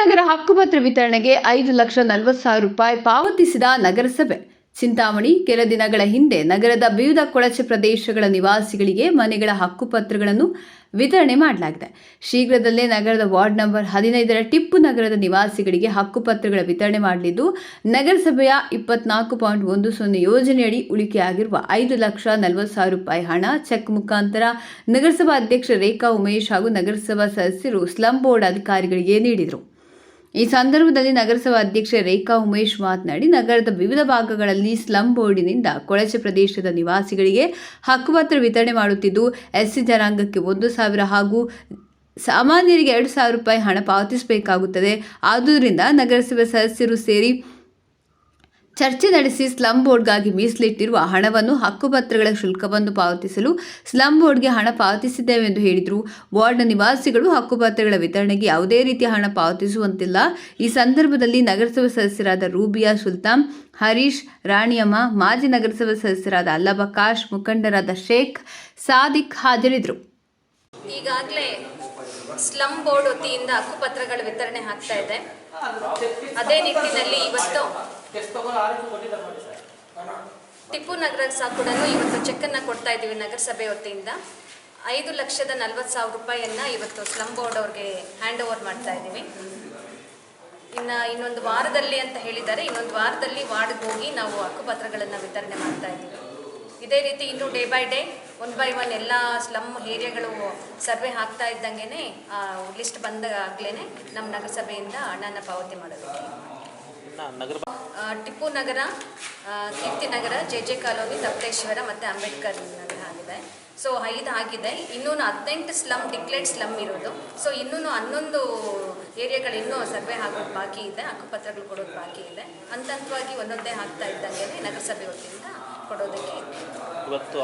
ನಗರ ಹಕ್ಕುಪತ್ರ ವಿತರಣೆಗೆ ಐದು ಲಕ್ಷ ನಲವತ್ತು ಸಾವಿರ ರೂಪಾಯಿ ಪಾವತಿಸಿದ ನಗರಸಭೆ. ಚಿಂತಾಮಣಿ, ಕೆಲ ದಿನಗಳ ಹಿಂದೆ ನಗರದ ವಿವಿಧ ಕೊಳಚೆ ಪ್ರದೇಶಗಳ ನಿವಾಸಿಗಳಿಗೆ ಮನೆಗಳ ಹಕ್ಕುಪತ್ರಗಳನ್ನು ವಿತರಣೆ ಮಾಡಲಾಗಿದೆ. ಶೀಘ್ರದಲ್ಲೇ ನಗರದ ವಾರ್ಡ್ ನಂಬರ್ ಹದಿನೈದರ ಟಿಪ್ಪು ನಗರದ ನಿವಾಸಿಗಳಿಗೆ ಹಕ್ಕುಪತ್ರಗಳ ವಿತರಣೆ ಮಾಡಲಿದ್ದು, ನಗರಸಭೆಯ ಇಪ್ಪತ್ನಾಲ್ಕು ಪಾಯಿಂಟ್ ಒಂದು ಸೊನ್ನೆ ಯೋಜನೆಯಡಿ ಉಳಿಕೆಯಾಗಿರುವ ಐದು ಲಕ್ಷ ನಲವತ್ತು ಸಾವಿರ ರೂಪಾಯಿ ಹಣ, ಚೆಕ್ ಮುಖಾಂತರ ನಗರಸಭಾ ಅಧ್ಯಕ್ಷ ರೇಖಾ ಉಮೇಶ್ ಹಾಗೂ ನಗರಸಭಾ ಸದಸ್ಯರು ಸ್ಲಂ ಬೋರ್ಡ್ ಅಧಿಕಾರಿಗಳಿಗೆ ನೀಡಿದರು. ಈ ಸಂದರ್ಭದಲ್ಲಿ ನಗರಸಭಾ ಅಧ್ಯಕ್ಷೆ ರೇಖಾ ಉಮೇಶ್ ಮಾತನಾಡಿ, ನಗರದ ವಿವಿಧ ಭಾಗಗಳಲ್ಲಿ ಸ್ಲಂ ಬೋರ್ಡಿನಿಂದ ಕೊಳಚೆ ಪ್ರದೇಶದ ನಿವಾಸಿಗಳಿಗೆ ಹಕ್ಕುಪತ್ರ ವಿತರಣೆ ಮಾಡುತ್ತಿದ್ದು, ಎಸ್ಸಿ ಜನಾಂಗಕ್ಕೆ ಒಂದು ಸಾವಿರ ಹಾಗೂ ಸಾಮಾನ್ಯರಿಗೆ ಎರಡು ಸಾವಿರ ರೂಪಾಯಿ ಹಣ ಪಾವತಿಸಬೇಕಾಗುತ್ತದೆ. ಆದುದರಿಂದ ನಗರಸಭೆ ಸದಸ್ಯರು ಸೇರಿ ಚರ್ಚೆ ನಡೆಸಿ ಸ್ಲಂ ಬೋರ್ಡ್ಗಾಗಿ ಮೀಸಲಿಟ್ಟಿರುವ ಹಣವನ್ನು ಹಕ್ಕುಪತ್ರಗಳ ಶುಲ್ಕವನ್ನು ಪಾವತಿಸಲು ಸ್ಲಂ ಬೋರ್ಡ್ಗೆ ಹಣ ಪಾವತಿಸಿದ್ದೇವೆ ಎಂದು ಹೇಳಿದರು. ವಾರ್ಡ್ನ ನಿವಾಸಿಗಳು ಹಕ್ಕುಪತ್ರಗಳ ವಿತರಣೆಗೆ ಯಾವುದೇ ರೀತಿಯ ಹಣ ಪಾವತಿಸುವಂತಿಲ್ಲ. ಈ ಸಂದರ್ಭದಲ್ಲಿ ನಗರಸಭೆ ಸದಸ್ಯರಾದ ರೂಬಿಯಾ ಸುಲ್ತಾನ್, ಹರೀಶ್ ರಾಣಿಯಮ್ಮ, ಮಾಜಿ ನಗರಸಭೆ ಸದಸ್ಯರಾದ ಅಲ್ಲಬಕಾಶ್ ಮುಖಂಡರಾದ ಶೇಖ್ ಸಾದಿಕ್ ಹಾಜರಿದ್ದರು. ಈಗಾಗಲೇ ಸ್ಲಂ ಬೋರ್ಡ್ ವತಿಯಿಂದ ಹಕ್ಕುಪತ್ರಗಳ ವಿತರಣೆ ಆಗ್ತಾ ಇದೆ. ಅದೇ ನಿಟ್ಟಿನಲ್ಲಿ ಇವತ್ತು ಟಿಪ್ಪು ನಗರ ಸಹ ಕೂಡ ಇವತ್ತು ಚೆಕ್ಕನ್ನು ಕೊಡ್ತಾ ಇದ್ದೀವಿ ನಗರಸಭೆ ವತಿಯಿಂದ. ಐದು ಲಕ್ಷದ ನಲ್ವತ್ತು ಸಾವಿರ ರೂಪಾಯಿಯನ್ನ ಇವತ್ತು ಸ್ಲಮ್ ಬೋರ್ಡ್ ಅವ್ರಿಗೆ ಹ್ಯಾಂಡ್ ಓವರ್ ಮಾಡ್ತಾ ಇದ್ದೀವಿ. ಇನ್ನು ಇನ್ನೊಂದು ವಾರದಲ್ಲಿ ಅಂತ ಹೇಳಿದ್ದಾರೆ. ಇನ್ನೊಂದು ವಾರದಲ್ಲಿ ವಾರ್ಡ್ಗೆ ಹೋಗಿ ನಾವು ಹಕ್ಕುಪತ್ರಗಳನ್ನು ವಿತರಣೆ ಮಾಡ್ತಾ ಇದ್ದೀವಿ. ಇದೇ ರೀತಿ ಇನ್ನು day by day one by one ಎಲ್ಲ ಸ್ಲಮ್ ಏರಿಯಾಗಳು ಸರ್ವೆ ಆಗ್ತಾ ಇದ್ದಂಗೆ ಲಿಸ್ಟ್ ಬಂದಾಗಲೇ ನಮ್ಮ ನಗರಸಭೆಯಿಂದ ಹಣನ ಪಾವತಿ ಮಾಡೋದಕ್ಕೆ. Nagar Tippu Nagar Keerthi Nagar J J colony Tapteshwara ಮತ್ತು ಅಂಬೇಡ್ಕರ್ ನಗರ ಆಗಿದೆ. ಸೊ ಐದು ಆಗಿದೆ. ಇನ್ನೂ ಹದಿನೆಂಟು ಸ್ಲಮ್ ಡಿಕ್ಲೇರ್ಡ್ ಸ್ಲಮ್ ಇರೋದು. ಸೊ ಇನ್ನೂ ಹನ್ನೊಂದು ಏರಿಯಾಗಳು ಇನ್ನೂ ಸರ್ವೆ ಆಗೋದು ಬಾಕಿ ಇದೆ. ಹಕ್ಕುಪತ್ರಗಳು ಕೊಡೋದು ಬಾಕಿ ಇದೆ. ಹಂತ ಹಂತವಾಗಿ ಒಂದೊಂದೇ ಆಗ್ತಾ ಇದ್ದಂಗೆ ನಗರಸಭೆ ವತಿಯಿಂದ ಕೊಡೋದಕ್ಕೆ ಇವತ್ತು